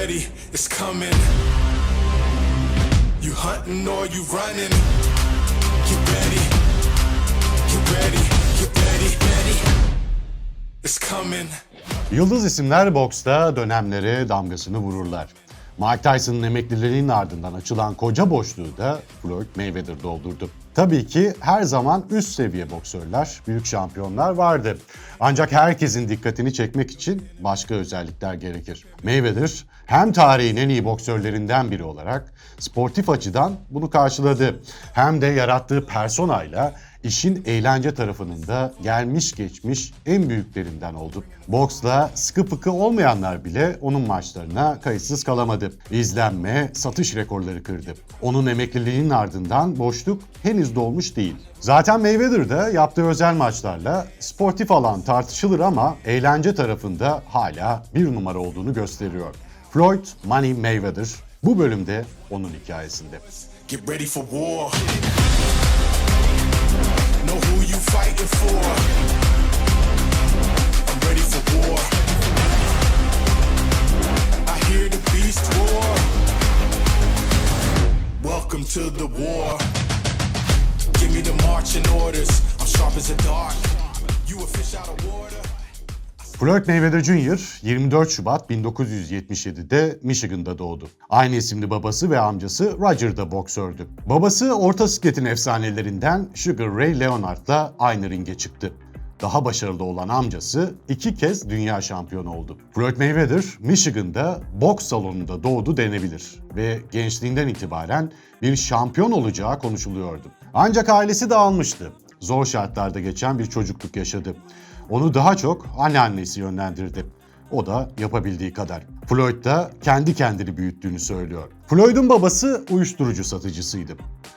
ready, it's coming. You hunting or you running? Get ready, get ready, get ready, ready. It's coming. Yıldız isimler boksta dönemlere damgasını vururlar. Mike Tyson'ın emeklilerinin ardından açılan koca boşluğu da Floyd Mayweather doldurdu. Tabii ki her zaman üst seviye boksörler, büyük şampiyonlar vardı. Ancak herkesin dikkatini çekmek için başka özellikler gerekir. Mayweather hem tarihin en iyi boksörlerinden biri olarak sportif açıdan bunu karşıladı. Hem de yarattığı personayla işin eğlence tarafının da gelmiş geçmiş en büyüklerinden oldu. Boksla sıkı fıkı olmayanlar bile onun maçlarına kayıtsız kalamadı. İzlenme, satış rekorları kırdı. Onun emekliliğinin ardından boşluk henüz dolmuş değil. Zaten Mayweather da yaptığı özel maçlarla sportif alan tartışılır ama eğlence tarafında hala bir numara olduğunu gösteriyor. Floyd Money Mayweather bu bölümde onun hikayesinde. Get ready for war. Know who you fighting for. I'm ready for war. I hear the beast roar. Welcome to the war. Give me the marching orders. I'm sharp as a dart. You a fish out of water. Floyd Mayweather Jr. 24 Şubat 1977'de Michigan'da doğdu. Aynı isimli babası ve amcası Roger da boksördü. Babası orta sikletin efsanelerinden Sugar Ray Leonard'la aynı ringe çıktı. Daha başarılı olan amcası iki kez dünya şampiyonu oldu. Floyd Mayweather, Michigan'da boks salonunda doğdu denebilir ve gençliğinden itibaren bir şampiyon olacağı konuşuluyordu. Ancak ailesi dağılmıştı. Zor şartlarda geçen bir çocukluk yaşadı. Onu daha çok anneannesi yönlendirdi. O da yapabildiği kadar. Floyd da kendi kendini büyüttüğünü söylüyor. Floyd'un babası uyuşturucu satıcısıydı.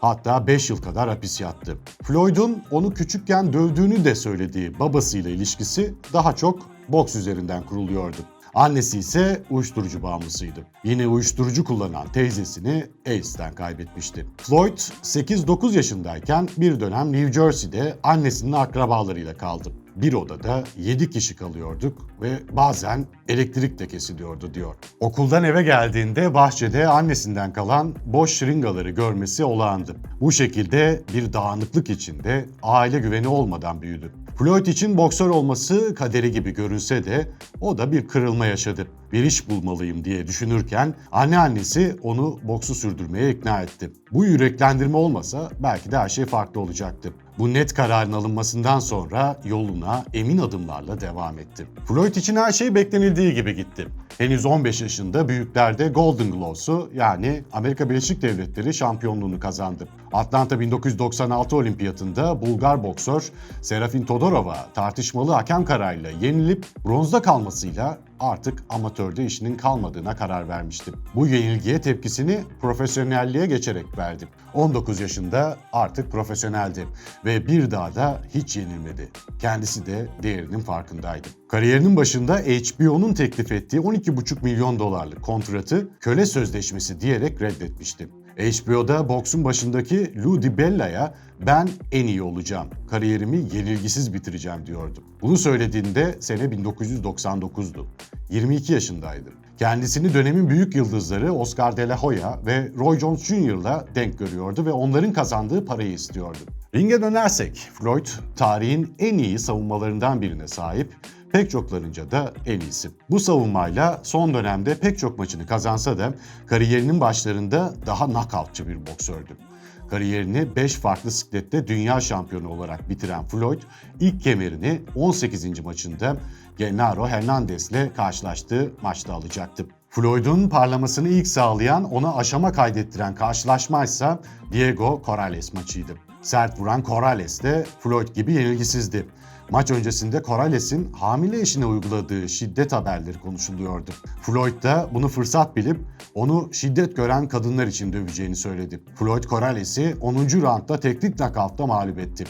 Hatta 5 yıl kadar hapis yattı. Floyd'un onu küçükken dövdüğünü de söylediği babasıyla ilişkisi daha çok boks üzerinden kuruluyordu. Annesi ise uyuşturucu bağımlısıydı. Yine uyuşturucu kullanan teyzesini AIDS'ten kaybetmişti. Floyd 8-9 yaşındayken bir dönem New Jersey'de annesinin akrabalarıyla kaldı. Bir odada 7 kişi kalıyorduk ve bazen elektrik de kesiliyordu diyor. Okuldan eve geldiğinde bahçede annesinden kalan boş şırıngaları görmesi olağandı. Bu şekilde bir dağınıklık içinde aile güveni olmadan büyüdü. Floyd için boksör olması kaderi gibi görünse de o da bir kırılma yaşadı. Bir iş bulmalıyım diye düşünürken anneannesi onu boksu sürdürmeye ikna etti. Bu yüreklendirme olmasa belki de her şey farklı olacaktı. Bu net kararın alınmasından sonra yoluna emin adımlarla devam etti. Floyd için her şey beklenildiği gibi gitti. Henüz 15 yaşında büyüklerde Golden Gloves'u yani Amerika Birleşik Devletleri şampiyonluğunu kazandı. Atlanta 1996 olimpiyatında Bulgar boksör Serafin Todorova tartışmalı hakem kararıyla yenilip bronzda kalmasıyla artık amatörde işinin kalmadığına karar vermişti. Bu yenilgiye tepkisini profesyonelliğe geçerek verdi. 19 yaşında artık profesyoneldi ve bir daha da hiç yenilmedi. Kendisi de değerinin farkındaydı. Kariyerinin başında HBO'nun teklif ettiği 12,5 milyon dolarlık kontratı köle sözleşmesi diyerek reddetmişti. HBO'da boksun başındaki Lou DiBella'ya ben en iyi olacağım, kariyerimi yenilgisiz bitireceğim diyordu. Bunu söylediğinde sene 1999'du. 22 yaşındaydı. Kendisini dönemin büyük yıldızları Oscar de la Hoya ve Roy Jones Jr.'la denk görüyordu ve onların kazandığı parayı istiyordu. Ringe dönersek, Floyd tarihin en iyi savunmalarından birine sahip pek çoklarınca da en iyisi. Bu savunmayla son dönemde pek çok maçını kazansa da kariyerinin başlarında daha knockoutçı bir boksördü. Kariyerini 5 farklı siklette dünya şampiyonu olarak bitiren Floyd ilk kemerini 18. maçında Genaro Hernandez'le karşılaştığı maçta alacaktı. Floyd'un parlamasını ilk sağlayan, ona aşama kaydettiren karşılaşma ise Diego Corrales maçıydı. Sert vuran Corrales de Floyd gibi yenilgisizdi. Maç öncesinde Corrales'in hamile eşine uyguladığı şiddet haberleri konuşuluyordu. Floyd da bunu fırsat bilip onu şiddet gören kadınlar için döveceğini söyledi. Floyd Corrales'i 10. roundda teknik knockout'ta mağlup etti.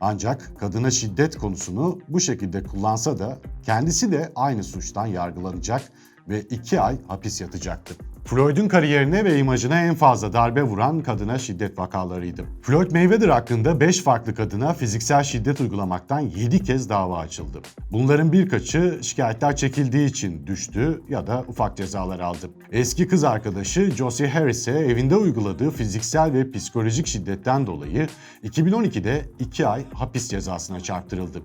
Ancak kadına şiddet konusunu bu şekilde kullansa da kendisi de aynı suçtan yargılanacak ve 2 ay hapis yatacaktı. Floyd'un kariyerine ve imajına en fazla darbe vuran kadına şiddet vakalarıydı. Floyd Mayweather hakkında 5 farklı kadına fiziksel şiddet uygulamaktan 7 kez dava açıldı. Bunların birkaçı şikayetler çekildiği için düştü ya da ufak cezalar aldı. Eski kız arkadaşı Josie Harris'e evinde uyguladığı fiziksel ve psikolojik şiddetten dolayı 2012'de 2 ay hapis cezasına çarptırıldı.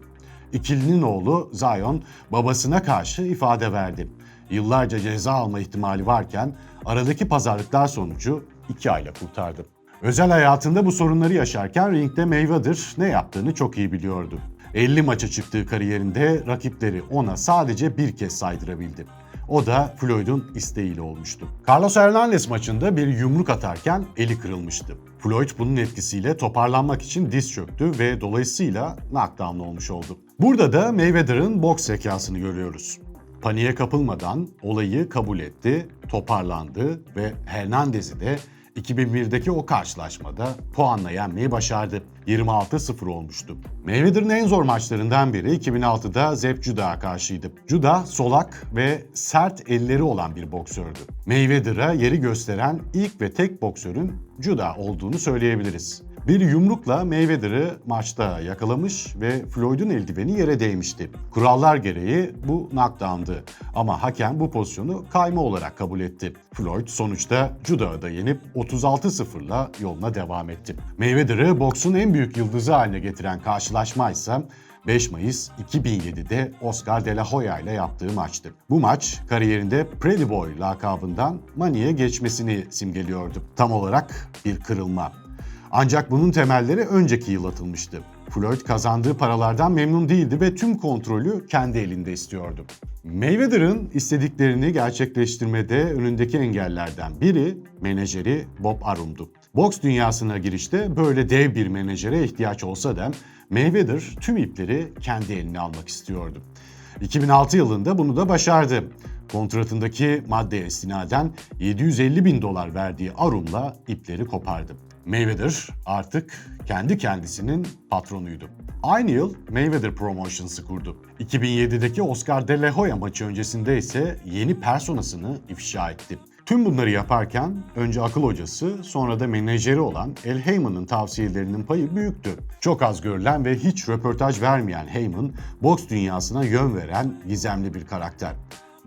İkilinin oğlu Zion babasına karşı ifade verdi. Yıllarca ceza alma ihtimali varken aradaki pazarlıklar sonucu 2 ayla kurtardı. Özel hayatında bu sorunları yaşarken ringde Mayweather ne yaptığını çok iyi biliyordu. 50 maça çıktığı kariyerinde rakipleri ona sadece bir kez saydırabildi. O da Floyd'un isteğiyle olmuştu. Carlos Hernandez maçında bir yumruk atarken eli kırılmıştı. Floyd bunun etkisiyle toparlanmak için diz çöktü ve dolayısıyla knockdown olmuş oldu. Burada da Mayweather'ın boks zekasını görüyoruz. Paniğe kapılmadan olayı kabul etti, toparlandı ve Hernandez'i de 2001'deki o karşılaşmada puanla yenmeyi başardı. 26-0 olmuştu. Mayweather'ın en zor maçlarından biri 2006'da Zeb Juda'ya karşıydı. Juda solak ve sert elleri olan bir boksördü. Mayweather'a yeri gösteren ilk ve tek boksörün Juda olduğunu söyleyebiliriz. Bir yumrukla Mayweather'ı maçta yakalamış ve Floyd'un eldiveni yere değmişti. Kurallar gereği bu knockdown'dı ama hakem bu pozisyonu kayma olarak kabul etti. Floyd sonuçta Juda'yı da yenip 36-0'la yoluna devam etti. Mayweather'ı boksun en büyük yıldızı haline getiren karşılaşma ise 5 Mayıs 2007'de Oscar De La Hoya ile yaptığı maçtı. Bu maç kariyerinde Pretty Boy lakabından Money'e geçmesini simgeliyordu. Tam olarak bir kırılma. Ancak bunun temelleri önceki yıl atılmıştı. Floyd kazandığı paralardan memnun değildi ve tüm kontrolü kendi elinde istiyordu. Mayweather'ın istediklerini gerçekleştirmede önündeki engellerden biri menajeri Bob Arum'du. Boks dünyasına girişte böyle dev bir menajere ihtiyaç olsa da Mayweather tüm ipleri kendi eline almak istiyordu. 2006 yılında bunu da başardı. Kontratındaki maddeye istinaden 750 bin dolar verdiği Arum'la ipleri kopardı. Mayweather artık kendi kendisinin patronuydu. Aynı yıl Mayweather Promotions'ı kurdu. 2007'deki Oscar De La Hoya maçı öncesinde ise yeni personasını ifşa etti. Tüm bunları yaparken önce akıl hocası sonra da menajeri olan El Heyman'ın tavsiyelerinin payı büyüktü. Çok az görülen ve hiç röportaj vermeyen Heyman, boks dünyasına yön veren gizemli bir karakter.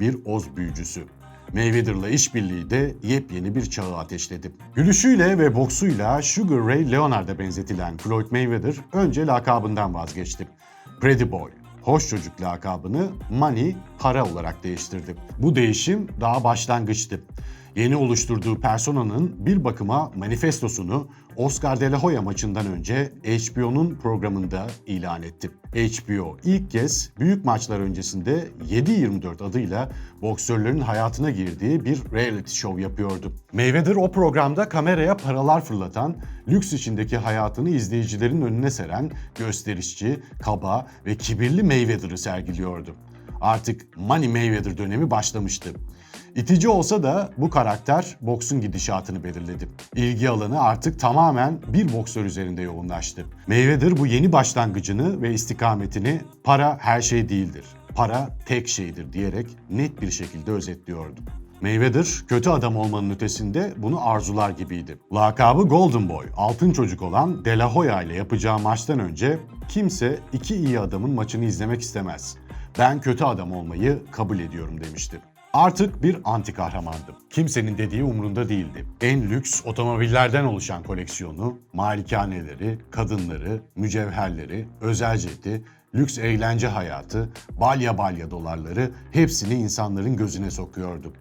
Bir oz büyücüsü. Mayweather'la işbirliği de yepyeni bir çağı ateşledi. Gülüşüyle ve boksuyla Sugar Ray Leonard'a benzetilen Floyd Mayweather önce lakabından vazgeçti. Pretty Boy, hoş çocuk lakabını Money, para olarak değiştirdi. Bu değişim daha başlangıçtı. Yeni oluşturduğu personanın bir bakıma manifestosunu Oscar De La Hoya maçından önce HBO'nun programında ilan etti. HBO ilk kez büyük maçlar öncesinde 7-24 adıyla boksörlerin hayatına girdiği bir reality show yapıyordu. Mayweather o programda kameraya paralar fırlatan, lüks içindeki hayatını izleyicilerin önüne seren gösterişçi, kaba ve kibirli Mayweather'ı sergiliyordu. Artık Money Mayweather dönemi başlamıştı. İtici olsa da bu karakter boksun gidişatını belirledi. İlgi alanı artık tamamen bir boksör üzerinde yoğunlaştı. Mayweather bu yeni başlangıcını ve istikametini para her şey değildir, para tek şeydir diyerek net bir şekilde özetliyordu. Mayweather kötü adam olmanın ötesinde bunu arzular gibiydi. Lakabı Golden Boy, altın çocuk olan De La Hoya ile yapacağı maçtan önce kimse iki iyi adamın maçını izlemek istemez. Ben kötü adam olmayı kabul ediyorum demişti. Artık bir anti kahramandı. Kimsenin dediği umrunda değildi. En lüks otomobillerden oluşan koleksiyonu, malikaneleri, kadınları, mücevherleri, özel jeti, lüks eğlence hayatı, balya balya dolarları hepsini insanların gözüne sokuyordu.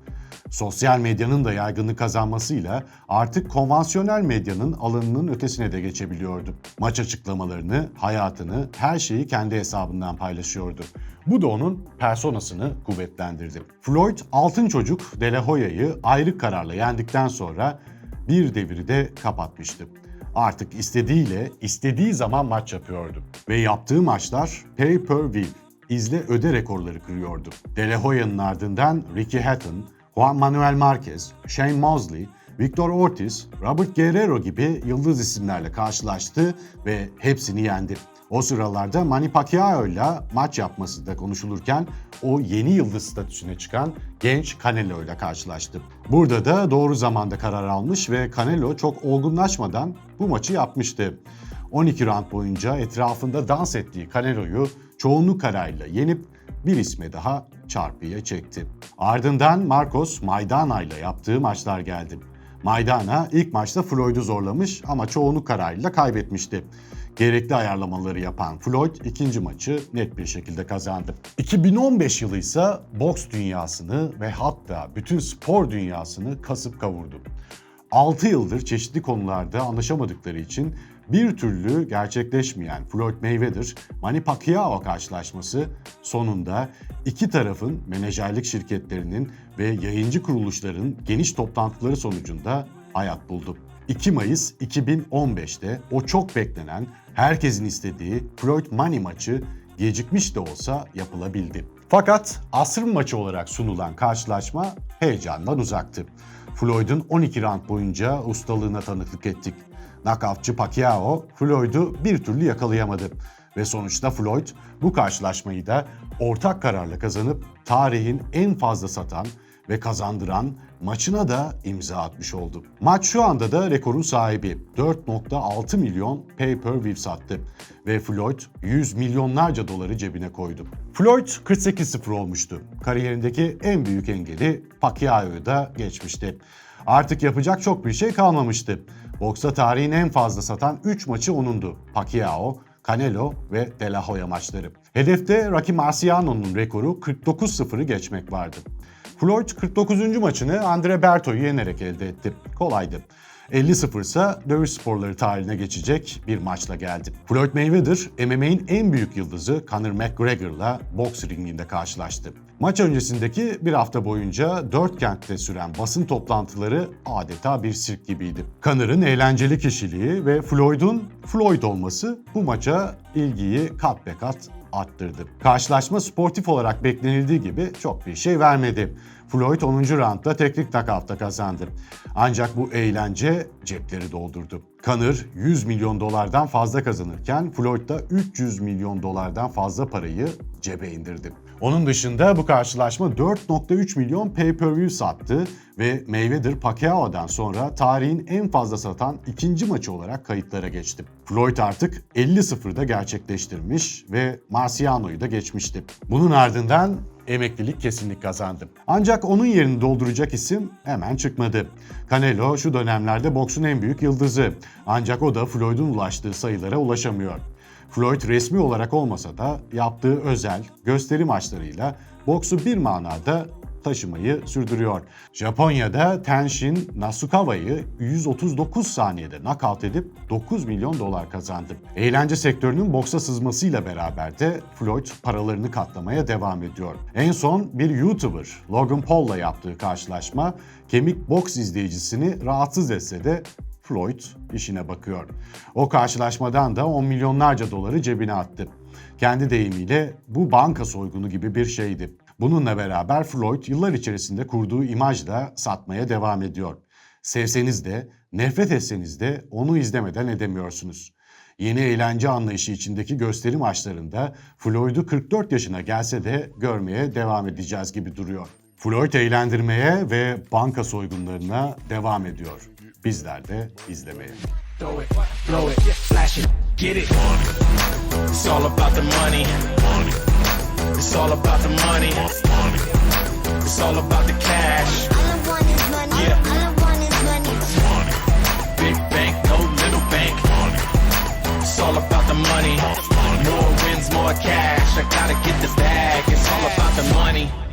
Sosyal medyanın da yaygınlık kazanmasıyla artık konvansiyonel medyanın alanının ötesine de geçebiliyordu. Maç açıklamalarını, hayatını, her şeyi kendi hesabından paylaşıyordu. Bu da onun personasını kuvvetlendirdi. Floyd altın çocuk De La Hoya'yı ayrı kararla yendikten sonra bir devri de kapatmıştı. Artık istediğiyle istediği zaman maç yapıyordu. Ve yaptığı maçlar pay-per-view, izle öde rekorları kırıyordu. De La Hoya'nın ardından Ricky Hatton, Juan Manuel Marquez, Shane Mosley, Victor Ortiz, Robert Guerrero gibi yıldız isimlerle karşılaştı ve hepsini yendi. O sıralarda Manny Pacquiao ile maç yapması da konuşulurken o yeni yıldız statüsüne çıkan genç Canelo ile karşılaştı. Burada da doğru zamanda karar almış ve Canelo çok olgunlaşmadan bu maçı yapmıştı. 12 round boyunca etrafında dans ettiği Canelo'yu çoğunluk kararıyla yenip bir isme daha çarpıya çekti. Ardından Marcos Maidana ile yaptığı maçlar geldi. Maidana ilk maçta Floyd'u zorlamış ama çoğunluk kararıyla kaybetmişti. Gerekli ayarlamaları yapan Floyd ikinci maçı net bir şekilde kazandı. 2015 yılı ise boks dünyasını ve hatta bütün spor dünyasını kasıp kavurdu. 6 yıldır çeşitli konularda anlaşamadıkları için bir türlü gerçekleşmeyen Floyd Mayweather Manny Pacquiao karşılaşması sonunda iki tarafın menajerlik şirketlerinin ve yayıncı kuruluşların geniş toplantıları sonucunda hayat buldu. 2 Mayıs 2015'te o çok beklenen, herkesin istediği Floyd Money maçı gecikmiş de olsa yapılabildi. Fakat asrın maçı olarak sunulan karşılaşma heyecandan uzaktı. Floyd'un 12 round boyunca ustalığına tanıklık ettik. Knockoutçı Pacquiao Floyd'u bir türlü yakalayamadı ve sonuçta Floyd bu karşılaşmayı da ortak kararla kazanıp tarihin en fazla satan ve kazandıran maçına da imza atmış oldu. Maç şu anda da rekorun sahibi 4.6 milyon pay-per-view sattı ve Floyd 100 milyonlarca doları cebine koydu. Floyd 48-0 olmuştu. Kariyerindeki en büyük engeli Pacquiao'yu da geçmişti. Artık yapacak çok bir şey kalmamıştı. Boksta tarihin en fazla satan 3 maçı onundu. Pacquiao, Canelo ve De La Hoya maçları. Hedefte Rocky Marciano'nun rekoru 49-0'ı geçmek vardı. Floyd 49. maçını Andre Berto'yu yenerek elde etti. Kolaydı. 50-0 ise dövüş sporları tarihine geçecek bir maçla geldi. Floyd Mayweather, MMA'in en büyük yıldızı Conor McGregor'la boks ringinde karşılaştı. Maç öncesindeki bir hafta boyunca dört kentte süren basın toplantıları adeta bir sirk gibiydi. Conor'ın eğlenceli kişiliği ve Floyd'un Floyd olması bu maça ilgiyi kat be kat arttırdı. Karşılaşma sportif olarak beklenildiği gibi çok bir şey vermedi. Floyd 10. roundda teknik knockout'ta kazandı. Ancak bu eğlence cepleri doldurdu. Conor 100 milyon dolardan fazla kazanırken Floyd da 300 milyon dolardan fazla parayı cebe indirdi. Onun dışında bu karşılaşma 4.3 milyon pay-per-view sattı ve Mayweather Pacquiao'dan sonra tarihin en fazla satan ikinci maçı olarak kayıtlara geçti. Floyd artık 50-0'da gerçekleştirmiş ve Marciano'yu da geçmişti. Bunun ardından emeklilik kesinlik kazandı. Ancak onun yerini dolduracak isim hemen çıkmadı. Canelo şu dönemlerde boksun en büyük yıldızı. Ancak o da Floyd'un ulaştığı sayılara ulaşamıyor. Floyd resmi olarak olmasa da yaptığı özel gösteri maçlarıyla boksu bir manada taşımayı sürdürüyor. Japonya'da Tenshin Nasukawa'yı 139 saniyede knockout edip 9 milyon dolar kazandı. Eğlence sektörünün boksa sızmasıyla beraber de Floyd paralarını katlamaya devam ediyor. En son bir YouTuber Logan Paul'la yaptığı karşılaşma kemik boks izleyicisini rahatsız etse de Floyd işine bakıyor. O karşılaşmadan da 10 milyonlarca doları cebine attı. Kendi deyimiyle bu banka soygunu gibi bir şeydi. Bununla beraber Floyd yıllar içerisinde kurduğu imajla satmaya devam ediyor. Sevseniz de, nefret etseniz de onu izlemeden edemiyorsunuz. Yeni eğlence anlayışı içindeki gösteri maçlarında Floyd'u 44 yaşına gelse de görmeye devam edeceğiz gibi duruyor. Floyd eğlendirmeye ve banka soygunlarına devam ediyor. Bizler de izlemeye. Throw it, blow it, flash it, get it. It's all about the money. It's all about the money. It's all about the cash. All I want is money. Yeah. All I want is money. Big bank, no little bank. It's all about the money. More wins, more cash. I gotta get the bag. It's all about the money.